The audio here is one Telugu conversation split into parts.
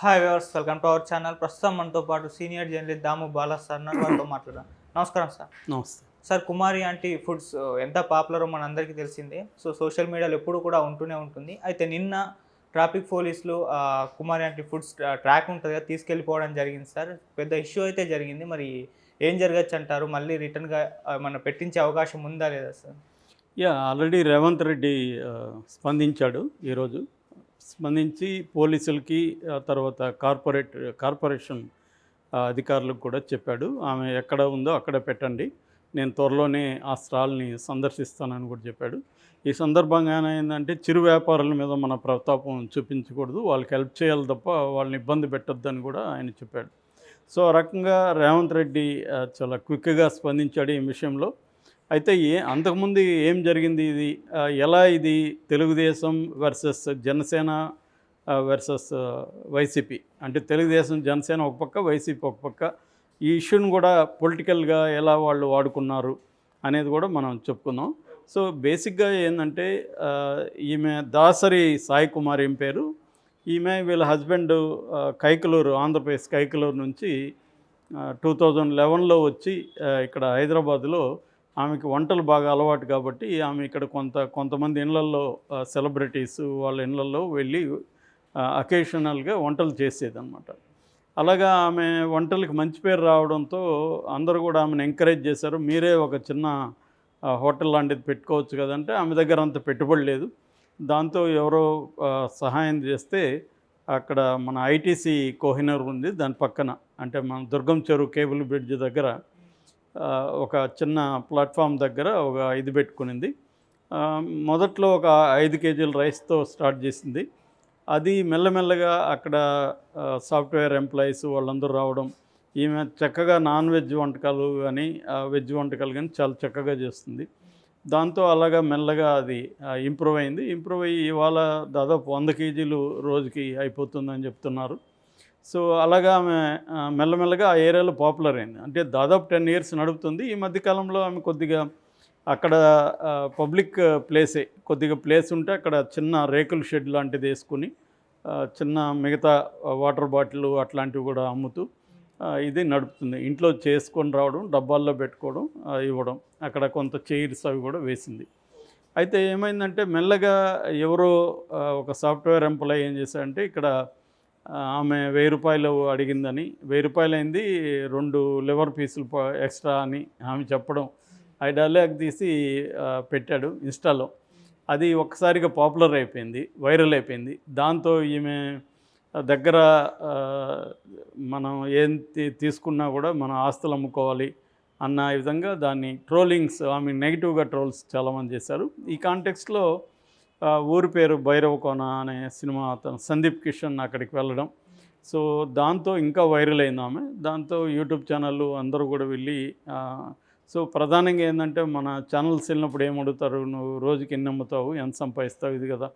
Hi viewers welcome to our channel. ప్రస్తుతం మనతో పాటు senior journalist Damu Bala sir. వారితో మాట్లాడదాం. నమస్కారం సార్. నమస్తే. సార్ కుమారి ఆంటీ ఫుడ్స్ ఎంత పాపులరో మనందరికీ తెలిసిందే. సో సోషల్ మీడియాలో ఎప్పుడు కూడా ఉంటూనే ఉంటుంది. అయితే నిన్న ట్రాఫిక్ పోలీసులు కుమారి ఆంటీ ఫుడ్స్ ట్రాక్ ఉంటుంది కదా తీసుకెళ్ళిపోవడం జరిగింది సార్. పెద్ద ఇష్యూ అయితే జరిగింది. మరి ఏం జరగచ్చు అంటారు? మళ్ళీ రిటర్న్గా మన పెట్టించే అవకాశం ఉందా లేదా sir? Yeah already Revanth Reddy స్పందించాడు ఈరోజు. స్పందించి పోలీసులకి ఆ తర్వాత కార్పొరేట్ కార్పొరేషన్ అధికారులకు కూడా చెప్పాడు. ఆమె ఎక్కడ ఉందో అక్కడ పెట్టండి. నేను త్వరలోనే ఆ స్టాల్ని సందర్శిస్తానని కూడా చెప్పాడు. ఈ సందర్భంగా ఏంటంటే చిరు వ్యాపారుల మీద మన ప్రతాపం చూపించకూడదు. వాళ్ళకి హెల్ప్ చేయాలి తప్ప వాళ్ళని ఇబ్బంది పెట్టొద్దని కూడా ఆయన చెప్పాడు. సో ఆ రకంగా రేవంత్ రెడ్డి చాలా క్విక్గా స్పందించాడు ఈ విషయంలో. అయితే ఏ అంతకుముందు ఏం జరిగింది ఇది? ఎలా ఇది Telugu Desam versus Janasena versus YCP? అంటే తెలుగుదేశం జనసేన ఒక పక్క వైసీపీ ఒక పక్క. ఈ ఇష్యూని కూడా పొలిటికల్గా ఎలా వాళ్ళు వాడుకున్నారు అనేది కూడా మనం చెప్పుకుందాం. సో బేసిక్గా ఏంటంటే ఈమె దాసరి సాయి కుమార్ ఏం పేరు? ఈమె వీళ్ళ హస్బెండ్ కైకలూరు ఆంధ్రప్రదేశ్ కైకలూరు నుంచి టూ థౌజండ్ లెవెన్లో వచ్చి ఇక్కడ హైదరాబాద్లో ఆమెకి వంటలు బాగా అలవాటు కాబట్టి ఆమె ఇక్కడ కొంత కొంతమంది ఇళ్ళల్లో సెలబ్రిటీస్ వాళ్ళ ఇళ్ళల్లో వెళ్ళి అకేషనల్గా వంటలు చేసేదన్నమాట. అలాగా ఆమె వంటలకి మంచి పేరు రావడంతో అందరూ కూడా ఆమెను ఎంకరేజ్ చేశారు. మీరే ఒక చిన్న హోటల్ లాంటిది పెట్టుకోవచ్చు కదంటే ఆమె దగ్గర అంత పెట్టుబడి లేదు. దాంతో ఎవరో సహాయం చేస్తే అక్కడ మన ఐటీసీ కోహినూర్ ఉంది. దాని పక్కన అంటే మన దుర్గం చెరువు కేబుల్ బ్రిడ్జ్ దగ్గర ఒక చిన్న ప్లాట్ఫామ్ దగ్గర ఒక ఇది పెట్టుకునింది. మొదట్లో ఒక ఐదు కేజీల రైస్తో స్టార్ట్ చేసింది. అది మెల్లమెల్లగా అక్కడ సాఫ్ట్వేర్ ఎంప్లాయీస్ వాళ్ళందరూ రావడం ఈమె చక్కగా నాన్ వెజ్ వంటకాలు కానీ ఆ, వెజ్ వంటకాలు కానీ చాలా చక్కగా చేస్తుంది. దాంతో అలాగా మెల్లగా అది ఇంప్రూవ్ అయింది. ఇంప్రూవ్ అయ్యి ఇవాళ దాదాపు వంద కేజీలు రోజుకి అయిపోతుందని చెప్తున్నారు. సో అలాగా ఆమె మెల్లమెల్లగా ఆ ఏరియాలో పాపులర్ అయింది. అంటే దాదాపు టెన్ ఇయర్స్ నడుపుతుంది. ఈ మధ్యకాలంలో ఆమె కొద్దిగా అక్కడ పబ్లిక్ ప్లేసే కొద్దిగా ప్లేస్ ఉంటే అక్కడ చిన్న రేకుల షెడ్ లాంటిది వేసుకుని చిన్న మిగతా వాటర్ బాటిల్ అట్లాంటివి కూడా అమ్ముతూ ఇది నడుపుతుంది. ఇంట్లో చేసుకొని రావడం డబ్బాల్లో పెట్టుకోవడం ఇవ్వడం అక్కడ కొంత చైర్స్ అవి కూడా వేసింది. అయితే ఏమైందంటే మెల్లగా ఎవరో ఒక సాఫ్ట్వేర్ ఎంప్లాయీ ఏం చేశారంటే ఇక్కడ ఆమె వెయ్యి రూపాయలు అడిగిందని వెయ్యి రూపాయలు అయింది రెండు లివర్ పీసులు ఎక్స్ట్రా అని ఆమె చెప్పడం. ఆ డైలాగ్ తీసి పెట్టాడు ఇన్స్టాలో. అది ఒక్కసారిగా పాపులర్ అయిపోయింది వైరల్ అయిపోయింది. దాంతో ఈమె దగ్గర మనం ఏం తీ- తీసుకున్నా కూడా మన ఆస్తులు అమ్ముకోవాలి అన్న విధంగా దాన్ని ట్రోలింగ్స్ ఆమె నెగిటివ్గా ట్రోల్స్ చాలామంది చేశారు. ఈ కాంటెక్స్ట్లో ఊరి పేరు భైరవకోన అనే సినిమా అతను సందీప్ కిషన్ అక్కడికి వెళ్ళడం. సో దాంతో ఇంకా వైరల్ అయింది ఆమె. దాంతో యూట్యూబ్ ఛానళ్ళు అందరూ కూడా వెళ్ళి సో ప్రధానంగా ఏంటంటే మన ఛానల్స్ వెళ్ళినప్పుడు ఏమడుగుతారు నువ్వు రోజుకి ఎన్ని అమ్ముతావు? ఎంత సంపాదిస్తావు? ఇది కదా.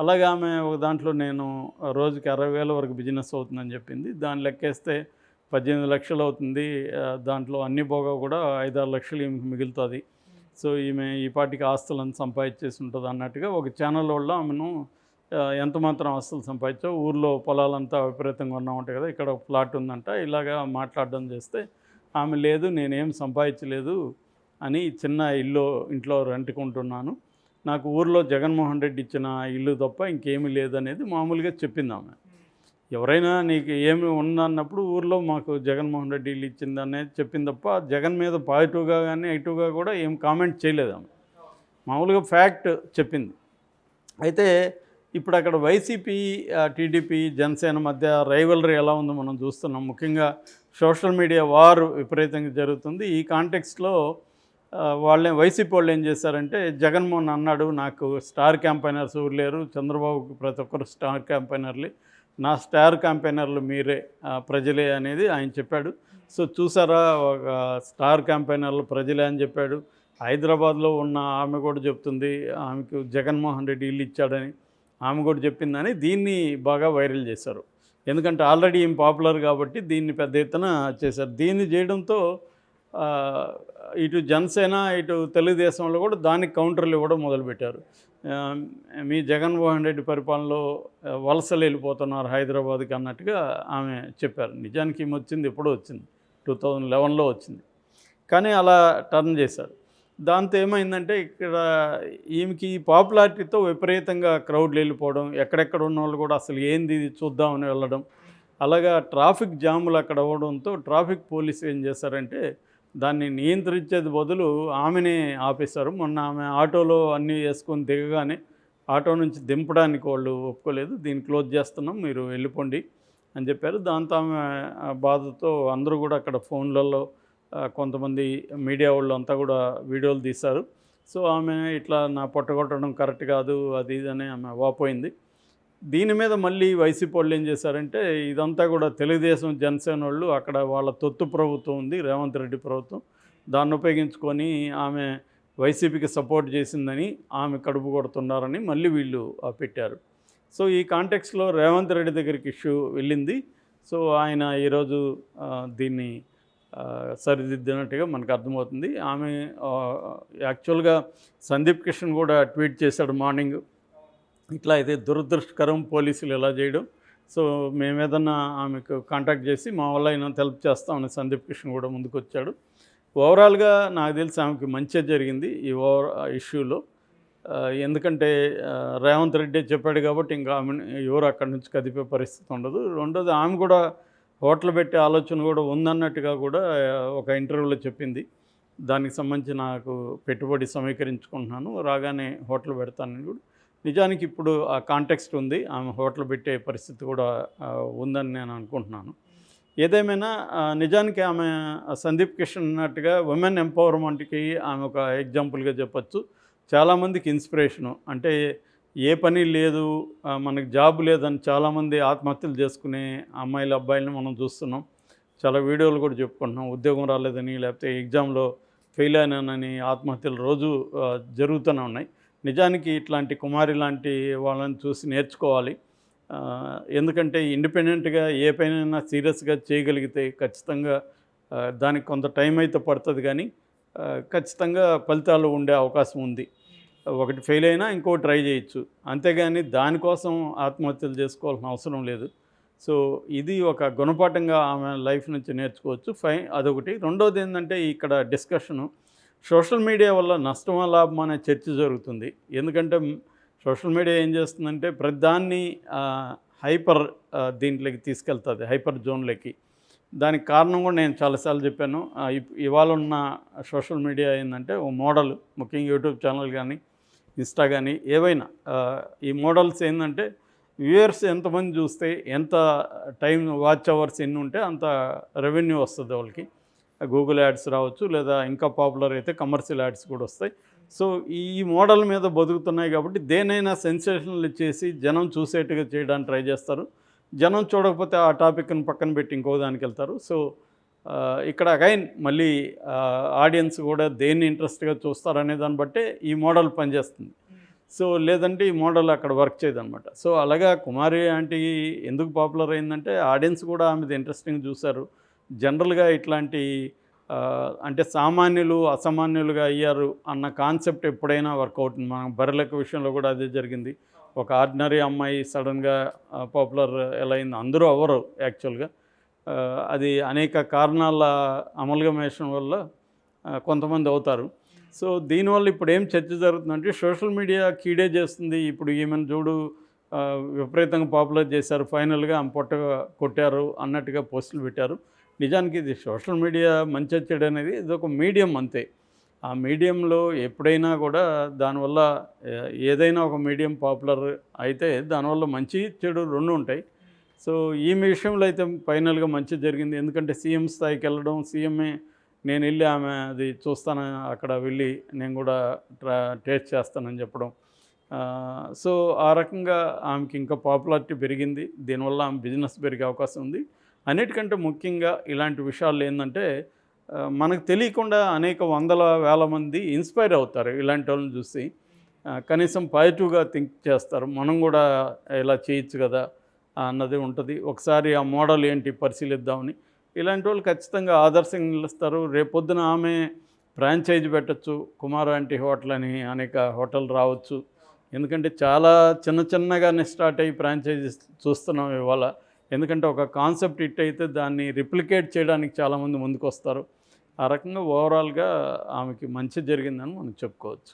అలాగే ఆమె ఒక దాంట్లో నేను రోజుకి అరవై వేల వరకు బిజినెస్ అవుతుందని చెప్పింది. దాన్ని లెక్కేస్తే పద్దెనిమిది లక్షలు అవుతుంది. దాంట్లో అన్ని పోగా కూడా ఐదారు లక్షలు మిగులుతుంది. సో ఈమె ఈ పాటికి ఆస్తులను సంపాదించేసి ఉంటుంది అన్నట్టుగా ఒక ఛానల్ వాళ్ళు ఆమెను ఎంతమాత్రం ఎంత మాత్రం ఆస్తులు సంపాదించావు ఊర్లో పొలాలంతా విపరీతంగా ఉన్నా ఉంటాయి కదా ఇక్కడ ఒక ప్లాట్ ఉందంట. ఇలాగా మాట్లాడడం చేస్తే ఆమె లేదు నేనేం సంపాదించలేదు అని చిన్న ఇల్లు ఇంట్లో రెంట్కుంటున్నాను. నాకు ఊర్లో జగన్మోహన్ రెడ్డి ఇచ్చిన ఇల్లు తప్ప ఇంకేమీ లేదనేది మామూలుగా చెప్పింది ఆమె. ఎవరైనా నీకు ఏమి ఉన్నప్పుడు ఊర్లో మాకు జగన్మోహన్ రెడ్డి ఇచ్చిందనే ఇచ్చింది చెప్పింది తప్ప జగన్ మీద పాజిటివ్గా కానీ నెగిటివ్గా కూడా ఏం కామెంట్ చేయలేదు ఆమె. మామూలుగా ఫ్యాక్ట్ చెప్పింది. అయితే ఇప్పుడు అక్కడ వైసీపీ టీడీపీ జనసేన మధ్య రైవలరీ ఎలా ఉందో మనం చూస్తున్నాం. ముఖ్యంగా సోషల్ మీడియా వార్ విపరీతంగా జరుగుతుంది. ఈ కాంటెక్స్ట్లో వాళ్ళే వైసీపీ వాళ్ళు ఏం చేశారంటే జగన్మోహన్ అన్నాడు నాకు స్టార్ క్యాంపైనర్స్ ఊరు లేరు చంద్రబాబుకి ప్రతి ఒక్కరు స్టార్ క్యాంపైనర్లు నా స్టార్ క్యాంపైనర్లు మీరే ప్రజలే అనేది ఆయన చెప్పాడు. సో చూసారా ఒక స్టార్ క్యాంపైనర్లు ప్రజలే అని చెప్పాడు. హైదరాబాద్లో ఉన్న ఆమె కూడా చెప్తుంది ఆమెకు జగన్మోహన్ రెడ్డి ఇల్లు ఇచ్చాడని. ఆమె కూడా చెప్పిందని దీన్ని బాగా వైరల్ చేశారు. ఎందుకంటే ఆల్రెడీ ఏం పాపులర్ కాబట్టి దీన్ని పెద్ద ఎత్తున చేశారు. దీన్ని చేయడంతో ఇటు జనసేన ఇటు తెలుగుదేశంలో కూడా దానికి కౌంటర్లు ఇవ్వడం మొదలుపెట్టారు. మీ జగన్మోహన్ రెడ్డి పరిపాలనలో వలసలు వెళ్ళిపోతున్నారు హైదరాబాద్కి అన్నట్టుగా ఆమె చెప్పారు. నిజానికి ఈమె వచ్చింది ఎప్పుడో వచ్చింది. టూ థౌజండ్ లెవెన్లో వచ్చింది. కానీ అలా టర్న్ చేశారు. దాంతో ఏమైందంటే ఇక్కడ ఈమెకి ఈ పాపులారిటీతో విపరీతంగా క్రౌడ్లు వెళ్ళిపోవడం ఎక్కడెక్కడ ఉన్న వాళ్ళు కూడా అసలు ఏంది ఇది చూద్దామని వెళ్ళడం అలాగా ట్రాఫిక్ జాములు అక్కడ అవ్వడంతో ట్రాఫిక్ పోలీసు ఏం చేశారంటే దాన్ని నియంత్రించేది బదులు ఆమెనే ఆపేశారు. మొన్న ఆమె ఆటోలో అన్నీ వేసుకొని దిగగానే ఆటో నుంచి దింపడానికి వాళ్ళు ఒప్పుకోలేదు. దీన్ని క్లోజ్ చేస్తున్నాం మీరు వెళ్ళిపోండి అని చెప్పారు. దాంతో ఆమె బాధతో అందరూ కూడా అక్కడ ఫోన్లలో కొంతమంది మీడియా వాళ్ళు అంతా కూడా వీడియోలు తీశారు. సో ఆమె ఇట్లా నా పొట్టగొట్టడం కరెక్ట్ కాదు అది ఇది అని ఆమె వాపోయింది. దీని మీద మళ్ళీ వైసీపీ వాళ్ళు ఏం చేశారంటే ఇదంతా కూడా తెలుగుదేశం జనసేన వాళ్ళు అక్కడ వాళ్ళ తొత్తు ప్రభుత్వం ఉంది రేవంత్ రెడ్డి ప్రభుత్వం. దాన్ని ఉపయోగించుకొని ఆమె వైసీపీకి సపోర్ట్ చేసిందని ఆమె కడుపు కొడుతున్నారని మళ్ళీ వీళ్ళు పెట్టారు. సో ఈ కాంటెక్స్లో రేవంత్ రెడ్డి దగ్గరికి ఇష్యూ వెళ్ళింది. సో ఆయన ఈరోజు దీన్ని సరిదిద్దినట్టుగా మనకు అర్థమవుతుంది. ఆమె యాక్చువల్గా సందీప్ కిషన్ కూడా ట్వీట్ చేశాడు మార్నింగ్. ఇట్లా అయితే దురదృష్టకరం పోలీసులు ఇలా చేయడం. సో మేము ఏదన్నా ఆమెకు కాంటాక్ట్ చేసి మా వల్ల ఆయన హెల్ప్ చేస్తామని సందీప్ కృష్ణ కూడా ముందుకు వచ్చాడు ఓవరాల్గా నాకు తెలిసి ఆమెకి మంచిగా జరిగింది ఈ ఓవర్ ఇష్యూలో. ఎందుకంటే రేవంత్ రెడ్డి చెప్పాడు కాబట్టి ఇంకా ఆమె ఎవరు అక్కడి నుంచి కదిపే పరిస్థితి ఉండదు. రెండోది ఆమె కూడా హోటల్ పెట్టే ఆలోచన కూడా ఉందన్నట్టుగా కూడా ఒక ఇంటర్వ్యూలో చెప్పింది. దానికి సంబంధించి నాకు పెట్టుబడి సమీకరించుకుంటున్నాను రాగానే హోటల్ పెడతానని కూడా. నిజానికి ఇప్పుడు ఆ కాంటెక్స్ట్ ఉంది. ఆమె హోటల్ పెట్టే పరిస్థితి కూడా ఉందని నేను అనుకుంటున్నాను. ఏదేమైనా నిజానికి ఆమె సందీప్ కిషన్ అన్నట్టుగా ఉమెన్ ఎంపవర్మెంట్కి ఆమె ఒక ఎగ్జాంపుల్గా చెప్పచ్చు. చాలామందికి ఇన్స్పిరేషను అంటే ఏ పని లేదు మనకు మనకి జాబ్ లేదని చాలామంది ఆత్మహత్యలు చేసుకునే అమ్మాయిలు అబ్బాయిలను మనం చూస్తున్నాం. చాలా వీడియోలు కూడా చెప్పుకుంటున్నాం. ఉద్యోగం రాలేదని లేకపోతే ఎగ్జామ్లో ఫెయిల్ అయినానని ఆత్మహత్యలు రోజు జరుగుతూనే ఉన్నాయి. నిజానికి ఇట్లాంటి కుమారి లాంటి వాళ్ళని చూసి నేర్చుకోవాలి. ఎందుకంటే ఇండిపెండెంట్గా ఏ పైనైనా సీరియస్గా చేయగలిగితే ఖచ్చితంగా దానికి కొంత టైం అయితే పడుతుంది కానీ ఖచ్చితంగా ఫలితాలు ఉండే అవకాశం ఉంది. ఒకటి ఫెయిల్ అయినా ఇంకో ట్రై చేయొచ్చు. అంతేగాని దానికోసం ఆత్మహత్యలు చేసుకోవాల్సిన అవసరం లేదు. సో ఇది ఒక గుణపాఠంగా ఆమె లైఫ్ నుంచి నేర్చుకోవచ్చు. ఫై అదొకటి. రెండోది ఏంటంటే ఇక్కడ డిస్కషను. సోషల్ మీడియా వల్ల నష్టమా లాభం అనే చర్చ జరుగుతుంది. ఎందుకంటే సోషల్ మీడియా ఏం చేస్తుందంటే ప్రతిదాన్ని హైపర్ దీంట్లోకి తీసుకెళ్తుంది హైపర్ జోన్లోకి. దానికి కారణం కూడా నేను చాలాసార్లు చెప్పాను. ఇవాళ ఉన్న సోషల్ మీడియా ఏంటంటే ఓ మోడల్ ముఖ్యంగా యూట్యూబ్ ఛానల్ కానీ ఇన్స్టా కానీ ఏవైనా ఈ మోడల్స్ ఏంటంటే వ్యూయర్స్ ఎంతమంది చూస్తే ఎంత టైం వాచ్ అవర్స్ ఎన్ని ఉంటే అంత రెవెన్యూ వస్తుంది వాళ్ళకి. గూగుల్ యాడ్స్ రావచ్చు లేదా ఇంకా పాపులర్ అయితే కమర్షియల్ యాడ్స్ కూడా వస్తాయి. సో ఈ మోడల్ మీద బతుకుతున్నాయి కాబట్టి దేనైనా సెన్సేషనల్ చేసి జనం చూసేట్టుగా చేయడానికి ట్రై చేస్తారు. జనం చూడకపోతే ఆ టాపిక్ని పక్కన పెట్టి ఇంకో దానికి వెళ్తారు. సో ఇక్కడ అగైన్ మళ్ళీ ఆడియన్స్ కూడా దేన్ని ఇంట్రెస్ట్గా చూస్తారనే దాన్ని బట్టే ఈ మోడల్ పనిచేస్తుంది. సో లేదంటే ఈ మోడల్ అక్కడ వర్క్ చేయదనమాట. సో అలాగా కుమారి ఆంటీ ఎందుకు పాపులర్ అయిందంటే ఆడియన్స్ కూడా ఆమెది ఇంట్రెస్టింగ్ చూశారు. జనరల్గా ఇట్లాంటి అంటే సామాన్యులు అసామాన్యులుగా అయ్యారు అన్న కాన్సెప్ట్ ఎప్పుడైనా వర్కౌట్ మనం బర్రెలకు విషయంలో కూడా అదే జరిగింది. ఒక ఆర్డినరీ అమ్మాయి సడన్గా పాపులర్ ఎలా అయింది అందరూ అవ్వరు యాక్చువల్గా. అది అనేక కారణాల అమలుగమేషన్ వల్ల కొంతమంది అవుతారు. సో దీనివల్ల ఇప్పుడు ఏం చర్చ జరుగుతుందంటే సోషల్ మీడియా కీడే చేస్తుంది. ఇప్పుడు ఈమెను చూడు విపరీతంగా పాపులర్ చేశారు. ఫైనల్గా ఆమె పొట్ట కొట్టారు అన్నట్టుగా పోస్టులు పెట్టారు. నిజానికి ఇది సోషల్ మీడియా మంచి చెడు అనేది ఇది ఒక మీడియం అంతే. ఆ మీడియంలో ఎప్పుడైనా కూడా దానివల్ల ఏదైనా ఒక మీడియం పాపులర్ అయితే దానివల్ల మంచి చెడు రెండు ఉంటాయి. సో ఈ విషయంలో అయితే ఫైనల్గా మంచి జరిగింది. ఎందుకంటే సీఎం స్థాయికి వెళ్ళడం సీఎంఏ నేను వెళ్ళి ఆమె అది చూస్తాను అక్కడ వెళ్ళి నేను కూడా ట్రా టేస్ట్ చేస్తానని చెప్పడం. సో ఆ రకంగా ఆమెకి ఇంకా పాపులారిటీ పెరిగింది. దీనివల్ల ఆమె బిజినెస్ పెరిగే అవకాశం ఉంది. అన్నిటికంటే ముఖ్యంగా ఇలాంటి విషయాలు ఏంటంటే మనకు తెలియకుండా అనేక వందల వేల మంది ఇన్స్పైర్ అవుతారు ఇలాంటి వాళ్ళని చూసి. కనీసం పాజిటివ్గా థింక్ చేస్తారు. మనం కూడా ఇలా చేయొచ్చు కదా అన్నది ఉంటుంది. ఒకసారి ఆ మోడల్ ఏంటి పరిశీలిద్దామని. ఇలాంటి వాళ్ళు ఖచ్చితంగా ఆదర్శంగా నిలుస్తారు రేపొద్దున ఆమె ఫ్రాంచైజ్ పెట్టచ్చు. కుమార్ ఆంటీ హోటల్ అని అనేక హోటల్ రావచ్చు. ఎందుకంటే చాలా చిన్న చిన్నగానే స్టార్ట్ అయ్యి ఫ్రాంచైజీస్ చూస్తున్నాం ఇవాళ. ఎందుకంటే ఒక కాన్సెప్ట్ హిట్ అయితే దాన్ని రిప్లికేట్ చేయడానికి చాలామంది ముందుకు వస్తారు ఆ రకంగా ఓవరాల్గా ఆమెకి మంచి జరిగిందని మనం చెప్పుకోవచ్చు.